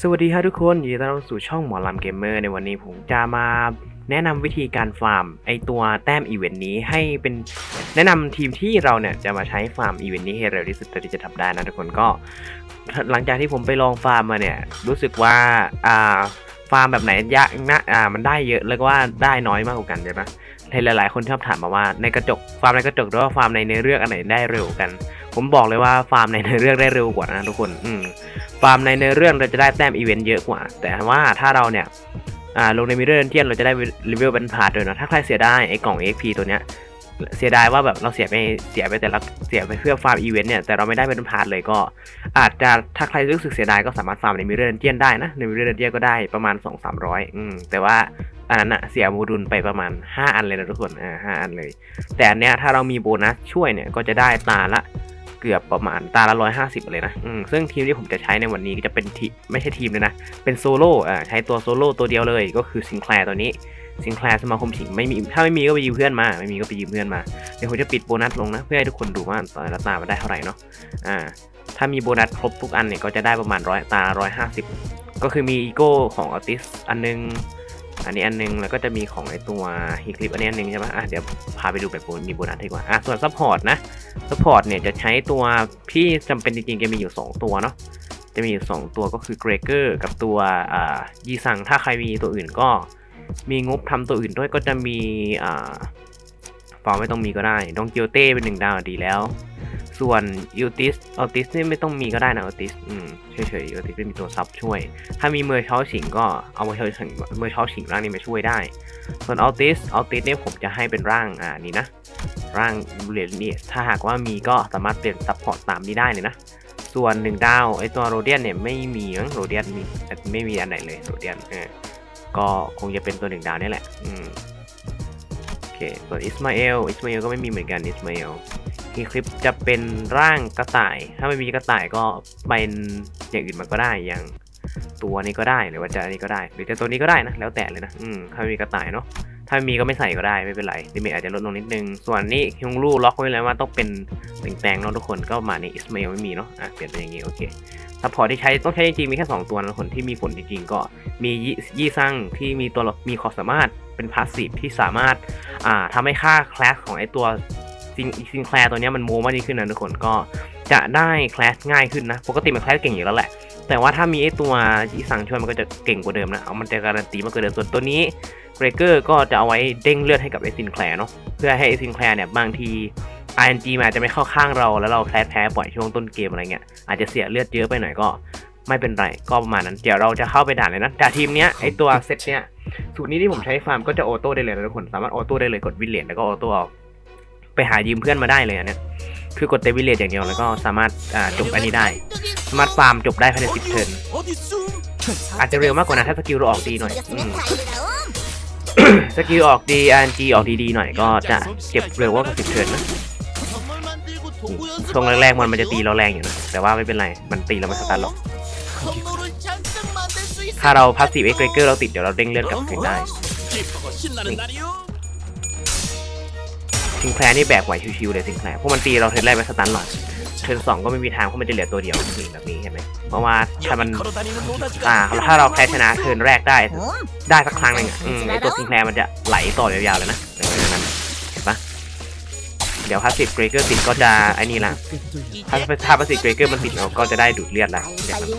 สวัสดีครับทุกคนยินดีต้อนรับสู่ช่องหมอลำเกมเมอร์ในวันนี้ผมจะมาแนะนำวิธีการฟาร์มไอตัวแต้มอีเวนต์นี้ให้เป็นแนะนำทีมที่เราเนี่ยจะมาใช้ฟาร์มอีเวนต์นี้ให้เร็วที่สุดเท่าที่จะทำได้นะทุกคนก็หลังจากที่ผมไปลองฟาร์มมาเนี่ยรู้สึกว่าอ่าฟาร์มแบบไหนยากนะอ่ามันได้เยอะแล้วก็ว่าได้น้อยมากกว่ากันใช่ปะหลายๆคนชอบถามมาว่าในกระจกฟาร์มในกระจกหรือว่าฟาร์มในเนื้อเรื่องอันไหนได้เร็วกัน ผมบอกเลยว่าฟาร์มในเนื้อเรื่องได้เร็วกว่านะทุกคน อืม ฟาร์มในเนื้อเรื่องเราจะได้แต้มอีเวนต์เยอะกว่า แต่ว่าถ้าเราเนี่ยอ่าลงในมิเรอร์เทียนเราจะได้รีเวลเป็นพาด้วยเนะถ้าใครเสียได้ไอ้กล่อง XP ตัวเนี้ยเสียดายว่าแบบเราเสียไปเสียไปแต่ละเสียไปเพื่อฟาร์มอีเวนต์เนี่ยแต่เราไม่ได้เป็นพาร์ทเลยก็ อาจจะถ้าใครรู้สึกเสียดายก็สามารถฟาร์มในมิเรอร์เทียนได้นะในมิเรอร์เทียนก็ได้ประมาณ 2 3 0 0อืมแต่ว่าอันนั้นอะเสียโมดูลไปประมาณ 5 อันเลยนะทุกคนอ่าห้าอันเลย แต่อันเนี้ยถ้าเรามีโบนัสช่วยเนี่ยก็จะได้ตาละ เกือบประมาณตาละร้อยห้าสิบเลยนะซึ่งทีมที่ผมจะใช้ในวันนี้ก็จะเป็นทีไม่ใช่ทีมเลยนะ เป็นโซโล่อ่าใช้ตัวโซโล่ตัวเดียวเลยก็คือซิงแคลร์ตัวนี้ซิงแคลร์สมาคมฉิงไม่มีถ้าไม่มีก็ไปยืมเพื่อนมา ไม่มีก็ไปยืมเพื่อนมาเดี๋ยวผมจะปิดโบนัสลงนะเพื่อให้ทุกคนดูว่าตอนละตามันได้เท่าไหร่เนาะอ่าถ้ามีโบนัสครบทุกอันเนี่ยก็จะได้ประมาณร้อยตาร้อยห้าสิบก็คือมีอีโก้ของออติสอันนึงอันนี้อันนึงแล้วก็จะมีของไอตัวฮีคลิปอันนี้อันนึงใช่ไหมอะเดี๋ยวพาไปดูแบบมีโบนัสดีกว่าอะส่วนซัพพอร์ตนะ ซัพพอร์ตเนี่ยจะใช้ตัวที่จำเป็นจริงๆแกมีอยู่ 2 ตัวเนาะจะมีอยู่ 2 ตัวก็คือเกรเกอร์กับตัวอ่ายีซังถ้าใครมีตัวอื่นก็มีงบทำตัวอื่นด้วยก็จะมีอ่าฟอร์ไม่ต้องมีก็ได้ดองเกียวเต้เป็นหนึ่งดาวดีแล้ว ส่วนยูติสออติสนี่ไม่ต้องมีก็ได้นะออติสอืมเฉยๆออติสไม่มีตัวซับช่วย ถ้ามีเมอร์เช้าฉิงก็เอาเมอร์เชาฉิงเมอร์เช้าฉิงร่างนี้มาช่วยได้ ส่วนออติสออติสเนี่ยผมจะให้เป็นร่างอ่านี่นะ ร่างเหรียญนี่ถ้าหากว่ามีก็สามารถเปลี่ยนซัพพอร์ตตามนี้ได้เลยนะ ส่วนหนึ่งดาวไอตัวโรเดียนเนี่ยไม่มีมั้งโรเดียนมีไม่มีอันไหนเลยโรเดียนเออก็คงจะเป็นตัวหนึ่งดาวนี่แหละอืมโอเคส่วนอิสมาเอลอิสมาเอลก็ไม่มีเหมือนกันอิสมาเอลที่คลิปจะเป็นร่างกระต่าย ถ้าไม่มีกระต่ายก็เป็นอย่างอื่นมันก็ได้อย่างตัวนี้ก็ได้หรือว่าจะอันนี้ก็ได้ หรือจะตัวนี้ก็ได้นะแล้วแต่เลยนะอืมถ้าไม่มีกระต่ายเนาะ ถ้าไม่มีก็ไม่ใส่ก็ได้ไม่เป็นไรดิเมจอาจจะลดลงนิดนึง ส่วนนี้ฮงลู่ล็อกไว้เลยว่าต้องเป็นแต่งแปลงเนาะทุกคนก็มาในอิสมาเอลไม่มีเนาะอะเปลี่ยนเป็นอย่างงี้โอเคถ้าพอที่ใช้ต้องใช้จริงๆมีแค่ 2 ตัวนะทุกคนที่มีผลจริงๆก็มียี่ยี่ซังที่มีตัวมีความสามารถเป็นพาสซีฟที่สามารถอ่าทำให้ค่าคลาสของไอตัวซิงซิงแคลร์ตัวเนี้ยมันโมมากยิ่งขึ้นนะทุกคนก็จะได้คลาสง่ายขึ้นนะ ปกติมันคลาสเก่งอยู่แล้วแหละ แต่ว่าถ้ามีไอตัวยี่ซังช่วยมันก็จะเก่งกว่าเดิมนะเอามันจะการันตีมากกว่าเดิมส่วนตัวนี้เบรเกอร์ก็จะเอาไว้เด้งเลือดให้กับไอซินแคลร์เนาะเพื่อให้ไอซินแคลร์เนี่ยบางที RNG มันอาจจะไม่เข้าข้างเราแล้วเราแพ้แพ้ปล่อยช่วงต้นเกมอะไรเงี้ยอาจจะเสียเลือดเยอะไปหน่อยก็ไม่เป็นไรก็ประมาณนั้น เดี๋ยวเราจะเข้าไปด่านเลยนะแต่ทีมเนี้ยไอตัวเซตเนี้ยสูตรนี้ที่ผมใช้ฟาร์มก็จะออโต้ได้เลยนะทุกคนสามารถออโต้ได้เลยกดวิลเลนแล้วก็ออโต้เอาไปหายืมเพื่อนมาได้เลยอันเนี้ย คือกดเตวิเลนอย่างเดียวแล้วก็สามารถจบอันนี้ได้ สามารถฟาร์มจบได้ภายในสิบเทิร์นอาจจะเร็วมากกว่านั้นถ้าสกิลเราออกดีหน่อยอสกิลออกดี RNG ออกดีๆหน่อยก็จะเก็บเร็วกว่าสิบเทิร์นนะช่วงแรกๆมันมันจะตีเราแรงอยู่นะ แต่ว่าไม่เป็นไร มันตีเราไม่สตันหรอก ถ้าเราพาสซีฟเอ็กเกอร์เราติดเดี๋ยวเราเด้งเลือดกลับคืนได้ ซิงแคลร์นี่แบกไหวชิวๆเลยซิงแคลร์เพราะมันตีเราเทิร์นแรกไม่สตันหรอกเทิร์นสองก็ไม่มีทางเพราะมันจะเหลือตัวเดียวนี่แบบนี้เห็นไหมเพราะว่าถ้ามันอ่าถ้าเราแพ้ชนะเทิร์นแรกได้ได้สักครั้งหนึ่งอะอืมไอตัวซิงแคลร์มันจะไหลต่อยาวๆเลยนะเออนั้นเห็นปะเดี๋ยวพาสซีฟเกรเกอร์ติดก็จะไอ้นี่ละถ้าถ้าพาสซีฟเกรเกอร์มันติดเราก็จะได้ดูดเลือดละเดี๋ยวนั้น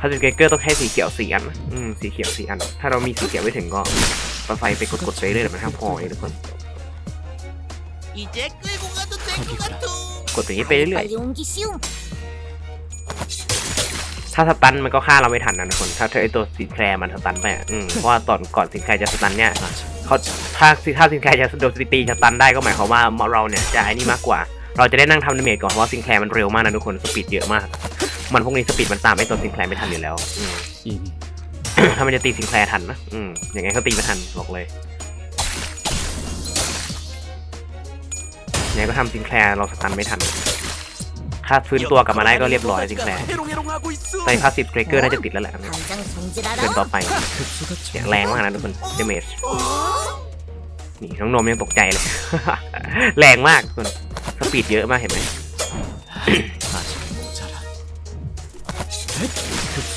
พาสซีฟเกรเกอร์ต้องใช้สีเขียวสี่อันอืมสีเขียวสี่อัน ถ้าเรามีสีเขียวไม่ถึงก็ไฟไปกดๆไปเรื่อยๆมันทั้งพอเองทุกคน 이제 끌고 가도 될 것 같아. กดอย่างนี้ไปเรื่อย 빨리 옮기시오. ๆถ้าสตันมันก็ฆ่าเราไม่ทันนะทุกคน ถ้าเธอไอตัวสิงแคลร์มันสตันไปอ่ะอืมเพราะว่าตอนก่อนสิงแคลร์จะสตันเนี่ยเขาถ้าถ้าสิงแคลร์จะโดนตีสตันได้ก็หมายความว่าเราเนี่ยจะไอ้นี่มากกว่า เราจะได้นั่งทำดาเมจก่อนเพราะว่าสิงแคลร์มันเร็วมากนะทุกคน สปีดเยอะมาก มันพวกนี้สปีดมันตามไอตัวสิงแคลร์ไม่ทันอยู่แล้ว อืม ถ้ามันจะตีสิงแคลร์ทันนะ อืม อย่างไงเขาตีไม่ทันบอกเลย นี่ยก็ทำซิงแคลร์เราสตันไม่ทัน ถ้าฟื้นตัวกลับมาได้ก็เรียบร้อยซิงแคลร์ใส่พาสซีฟเกรเกอร์น่าจะติดแล้วแหละเดินต่อไปเนี่ยแรงมากนะทุกคนเดเมจนี่น้องนมยังตกใจเลย แรงมากทุกคนสปีดเยอะมากเห็นไหม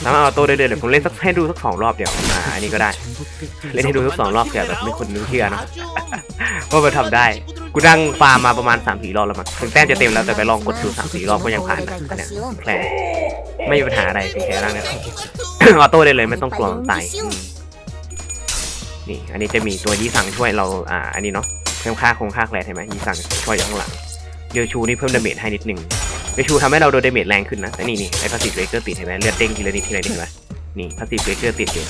สามาเอาโต้ได้เลยเดี๋ยวผมเล่นสักให้ดูสักสองรอบเดี๋ยวอันนี้ก็ได้ เล่นให้ดูสักสองรอบเดี๋ยวแบบไม่คุณนึกเชื่อนะว่ามันทำได้ กูนั่งฟาร์มมาประมาณ3ามสี่รอบแล้วมั้งถึงแต้มจะเต็มแล้วแต่ไปลองกดดูสามสี่รอบก็ยังผ่านนะเนี่ยแผลไม่มีปัญหาอะไรแค่ร่างเนี่ยออโต้ได้เลยไม่ต้องกลัวตายนี่อันนี้จะมีตัวยี่สังช่วยเราอ่าอันนี้เนาะเพิ่มค่าคงค่าแคลใช่ไหมยี่สังช่วยอยู่ข้างหลังเดียวชูนี่เพิ่มดาเมจให้นิดนึงเดียวชูทำให้เราโดนดาเมจแรงขึ้นนะแต่นี่นี่ไอ้พาสซีฟเบรกเกอร์ติดเห็นไหมเลือดเด้งทีละนิดทีละนิดเห็นไหมนี่พาสซีฟเบรกเกอร์ติดอยู่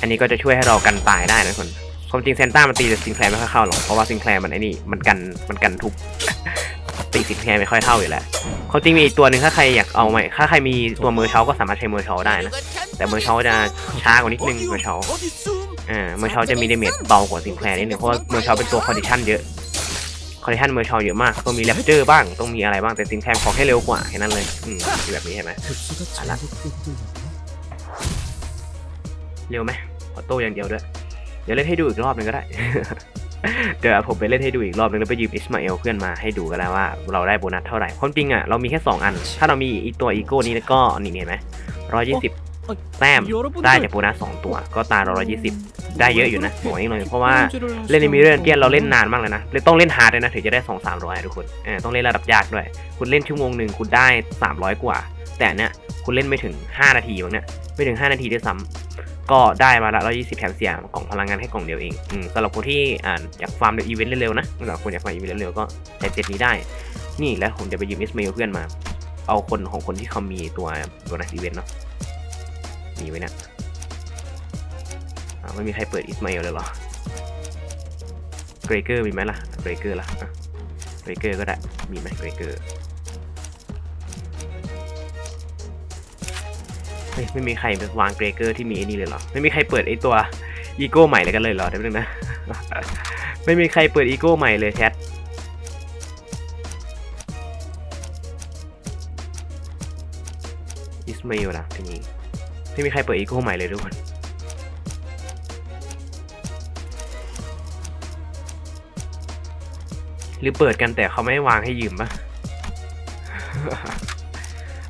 อันนี้ก็จะช่วยให้เรากันตายได้นะทุกคน ความจริงเซนต้ามันตีแต่ซิงแคลร์ไม่ค่อยเข้าหรอก เพราะว่าซิงแคลร์มันไอ้นี่มันกันมันกันทุบตีซิงแคลร์ไม่ค่อยเท่าอยู่แล้วความจริงมีอีกตัวหนึ่งถ้าใครอยากเอาใหม่ถ้าใครมีตัวมือเช้าก็สามารถใช้มือเช้าได้นะ แต่เมื่อเช้าจะช้ากว่านิดนึงเมื่อเช้าอ่าเมื่อเช้าจะมีเดเมจเบากว่าซิงแคลร์นิดนึงเพราะว่าเมื่อเช้าเป็นตัวคอนดิชันเยอะคอนดิชันเมื่อเช้าเยอะมากต้องมีแรปเจอร์บ้างต้องมีอะไรบ้างแต่ซิงแคลขอแค่เร็วกว่าแค่นั้นเลยอืมแบบนี้เห็นไหมอะเร็วไหมออโต้อย่างเดียวด้วย เดี๋ยวเล่นให้ดูอีกรอบหนึงก็ได้ เดี๋ยวผมไปเล่นให้ดูอีกรอบหนึงแล้วไปยืมอิสมาเอลเพื่อนมาให้ดูกันแล้วว่า เราได้โบนัสเท่าไหร่ความจริงอะเรามีแค่สองอัน ถ้าเรามีอีกตัวอีโก้นี้แล้วก็นี่เห็นไหมร้อยยี่สิบแต้มได้จากโบนัสสองตัว ก็ตาเราร้อยยี่สิบได้เยอะอยู่นะบอกนี้เลยเพราะว่าเล่นในมิเรนเกียนเราเล่นนานมากเลยนะเลยต้องเล่นฮาร์ดเลยนะถึงจะได้สองสามร้อยทุกคนเออต้องเล่นระดับยากด้วย คุณเล่นชั่วโมงหนึ่งคุณได้สามร้อยกว่า แต่อันเนี้ยคุณเล่นไม่ถึงห้านาทีมั้งเนี่ยไม่ถึงห้านาทีด้วยซ้ำ ก็ได้มาละร้อยี่สิบแถมเสียกล่องพลังงานให้กล่องเดียวเองอืมสำหรับคนที่อ่าอยากฟาร์มในอีเวนต์เร็วๆนะสำหรับคนอยากฟาร์มอีเวนต์เร็วๆก็ใช้เจ็ดนี้ได้ นี่แล้วผมจะไปยืมอิสมาเอลเพื่อนมา เอาคนของคนที่เขามีตัวโบนัสอีเวนต์เนาะมีไว้นี่ยอ่าไม่มีใครเปิดอิสมาเอลเลยหรอเกรเกอร์มีไหมล่ะเกรเกอร์ล่ะเกรเกอร์ก็ได้มีไหมเกรเกอร์ เฮ้ยไม่มีใครวางเกรเกอร์ที่มีไอ้นี่เลยเหรอ ไม่มีใครเปิดไอ้ตัวอีโก้ใหม่เลยกันเลยเหรอเดี๋ยวนึงนะ ไม่มีใครเปิดอีโก้ใหม่เลยแชทอิสมาเอลล่ะทีนี้ไม่มีใครเปิดอีโก้ใหม่เลยทุกคนหรือเปิดกันแต่เขาไม่วางให้ยืมปะ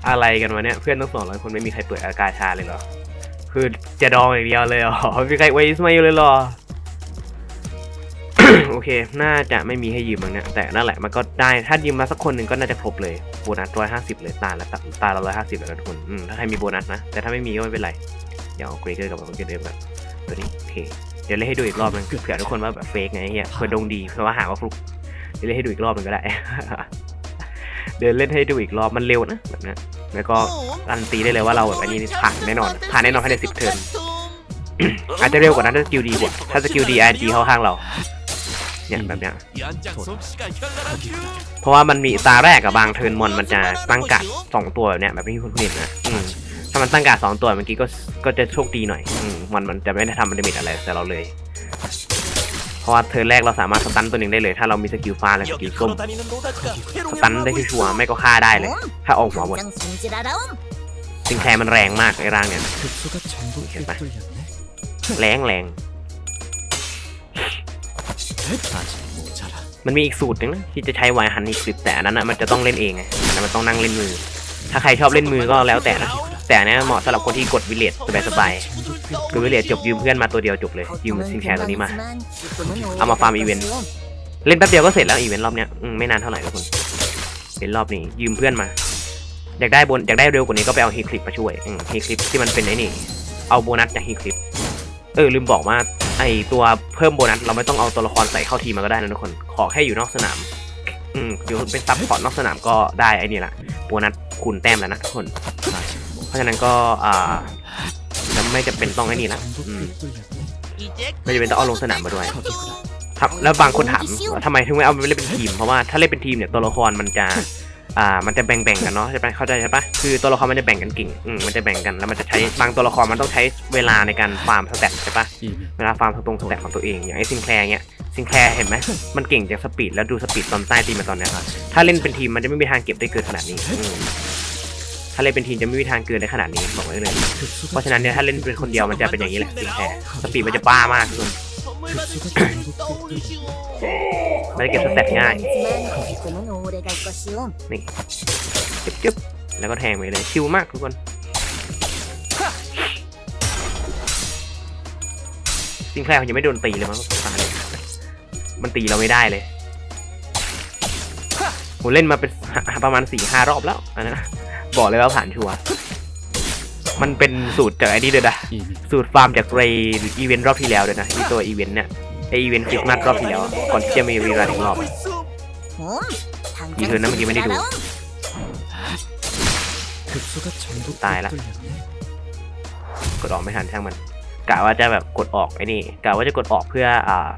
อะไรกันวะเนี่ยเพื่อนต้องสองร้อยคนไม่มีใครเปิดอากาชาเลยเหรอ คือจะดองอย่างเดียวเลยเหรอไม่มีใครไว้สมัยอยู่เลยเหรอ โอเค น่าจะไม่มีให้ยืมมั้งเนี่ยแต่นั่นแหละมันก็ได้ถ้ายืมมาสักคนหนึ่งก็น่าจะครบเลยโบนัสร้อยห้าสิบเลยตาละตาละร้อยห้าสิบแล้วทุกคนอืมถ้าใครมีโบนัสนะ แต่ถ้าไม่มีก็ไม่เป็นไร เดี๋ยวเอาเกรเกอร์กับมันจะเดิมแบบตัวนี้โอเคเดี๋ยวเล่นให้ดูอีกรอบนึงเผื่อทุกคนว่าแบบเฟกไงเฮียเผื่อดงดีเผื่อว่าหาว่าฟลุกเดี๋ยวเล่นให้ดูอีกรอบหนึงก็ได้เดินเล่นให้ดูอีกรอบมันเร็วนะแบบนี้ แล้วก็การนตีได้เลยว่าเราแบบอันนี้ผ่านแน่นอน ผ่านแน่นอนภายในสิบเทิร์นอาจจะเร็วกว่านั้นถ้าสกิลดีกว่าถ้าสกิลดีไอจีเข้าข้างเราเนี่ยแบบเนี้ยเพราะว่ามันมีตาแรกกับบางเทิร์นมอนมันจะตั้งการ์ดสองตัวแบบเนี้ยแบบที่คุณเห็นนะถ้ามันตั้งการ์ดสองตัวเมื่อกี้ก็ก็จะโชคดีหน่อยอมมันมันจะไม่ได้ทำมันดาเมจอะไรแต่เราเลย ราะว่าเทิร์นแรกเราสามารถสตันตัวหนึ่งได้เลย ถ้าเรามีสกิลฟ้าและสกิลส้มสตันได้ชัวร์ๆไม่ก็ฆ่าได้เลย ถ้าออกหัวหมดซิงแคลร์มันแรงมากไอ้ร่างเนี่ยแรงแรงมันมีอีกสูตรหนึงนะที่จะใช้ไวฮันอีกสิบแต่อันนั้นนะมันจะต้องเล่นเองไงแล้วมันต้องนั่งเล่นมือ ถ้าใครชอบเล่นมือก็แล้วแต่นะ แต่นเนี้ยเหมาะสำหรับคนที่กดวิเลตสบายๆคือวิเลตจบยืมเพื่อนมาตัวเดียวจบเลย ยืมซิงแคร์ตัวนี้มา เอามาฟาร์มอีเวนต์เล่นแป๊บเดียวก็เสร็จแล้วอีเวนต์รอบเนี้ยไม่นานเท่าไหร่ทุกคนเป็นรอบนี้ยืมเพื่อนมา อยากได้บนอยากได้เร็วกว่านี้ก็ไปเอาฮีคลิปมาช่วยฮีคลิปที่มันเป็นไอ้นี่ เอาโบนัสจากฮีคลิปเออลืมบอกว่าไอตัวเพิ่มโบนัสเราไม่ต้องเอาตัวละครใส่เข้าทีมมาก็ได้นะทุกคนขอแค่อยู่นอกสนามอืมอยู่เป็นซับพอร์ตนอกสนามก็ได้ไอ้นี่แหละโบนัสคูณแต้มแล้วนะทุกคน เพราะฉะนั้นก็อ่าจะไม่จะเป็นต้องไอ้นี่ละอืมไม่จะเป็นต้องเอาลงสนามมาด้วยครับแล้วบางคนถามว่าทำไมถึงไม่เอาไปเล่นเป็นทีมเพราะว่าถ้าเล่นเป็นทีมเนี่ยตัวละครมันจะอ่ามันจะแบ่งๆกันเนาะใช่ไหมเข้าใจใช่ปะคือตัวละครมันจะแบ่งกันกิ่งอืมมันจะแบ่งกันแล้วมันจะใช้บางตัวละครมันต้องใช้เวลาในการฟาร์มสแตทใช่ปะเวลาฟาร์มตรงสแตทของตัวเองอย่างไอ้ซิงแคลร์เนี้ยซิงแคลร์เห็นไหมมันเก่งจากสปีดแล้วดูสปีดตอนใต้ตีมาตอนเนี้ยครับถ้าเล่นเป็นทีมมันจะไม่มีทางเก็บได้เกินขนาดนี้อืม ถ้าเล่นเป็นทีมจะไม่มีทางเกินได้ขนาดนี้บอกไว้เลย เพราะฉะนั้นเนี่ยถ้าเล่นเป็นคนเดียวมันจะเป็นอย่างนี้แหละแพ้สปีดมันจะบ้ามากเลยมันจะเก็บสเต็ปง่าย นี่จึ๊บจึ๊บแล้วก็แทงไปเลย ชิวมากทุกคน จริงแคลมันยังไม่โดนตีเลยมั้งมันตีเราไม่ได้เลยผมเล่นมาเป็นประมาณสี่ห้ารอบแล้วอันนั้น บอกเลยว่าผ่านชัวร์มันเป็นสูตรจากไอ้นี่เลยนะ สูตรฟาร์มจากเรย์อีเวนต์รอบที่แล้วเลยนะที่ตัวอีเวนต์เนี่ยไออีเวนต์คริกต์มาสรอบที่แล้ว ก่อนที่จะมีรีรันอีกรอบยืนนั้นเมื่อกี้ไม่ได้ดู ตายละ กดออกไม่ทันช่างมันกะว่าจะแบบกดออกไอ้นี่กะว่าจะกดออกเพื่ออ่า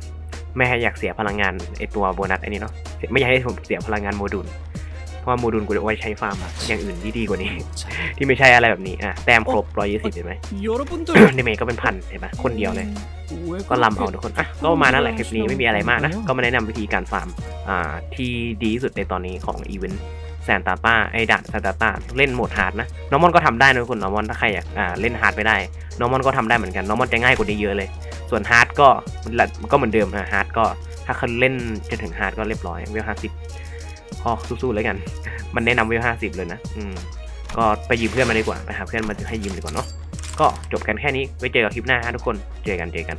ไม่ให้อยากเสียพลังงานไอตัวโบนัสไอ้นี่เนาะไม่อยากให้ผมเสียพลังงานโมดูล เพราะโมดูลกูไว้ใช้ฟาร์มอะอย่างอื่นที่ดีกว่านี้ ที่ไม่ใช่อะไรแบบนี้อะแต้มครบร้อยยี่สิบเห็นไหมในเมย์ก็เป็นพันเห็นไหมคนเดียวเลย ก็ลำเอาทุกคนอะก็ประมาณนั้นแหละคลิปนี้ไม่มีอะไรมากนะ ก็มาแนะนำวิธีการฟาร์มอ่าที่ดีสุดในตอนนี้ของอีเวนต์แซนตาป้าไอดันแซนตาป้าเล่นโหมดฮาร์ดนะน้องมอนก็ทำได้นะทุกคน้องมอนถ้าใครอยากอ่าเล่นฮาร์ดไม่ได้ น้องมอนก็ทำได้เหมือนกัน น้องมอนจะง่ายกว่านี้เยอะเลย ส่วนฮาร์ดก็ก็เหมือนเดิมนะฮาร์ดก็ถ้าเขาเล่นจนถึงฮาร์ดก็เรียบร้อยเวลห้าสิบ พอสู้ๆแล้วกัน มันแนะนำเวลห้าสิบเลยนะ อืม ก็ไปยืมเพื่อนมาดีกว่าไปหาเพื่อนมาให้ยืมดีกว่าเนาะ ก็จบกันแค่นี้ ไว้เจอกับคลิปหน้าฮะทุกคน เจอกัน เจอกัน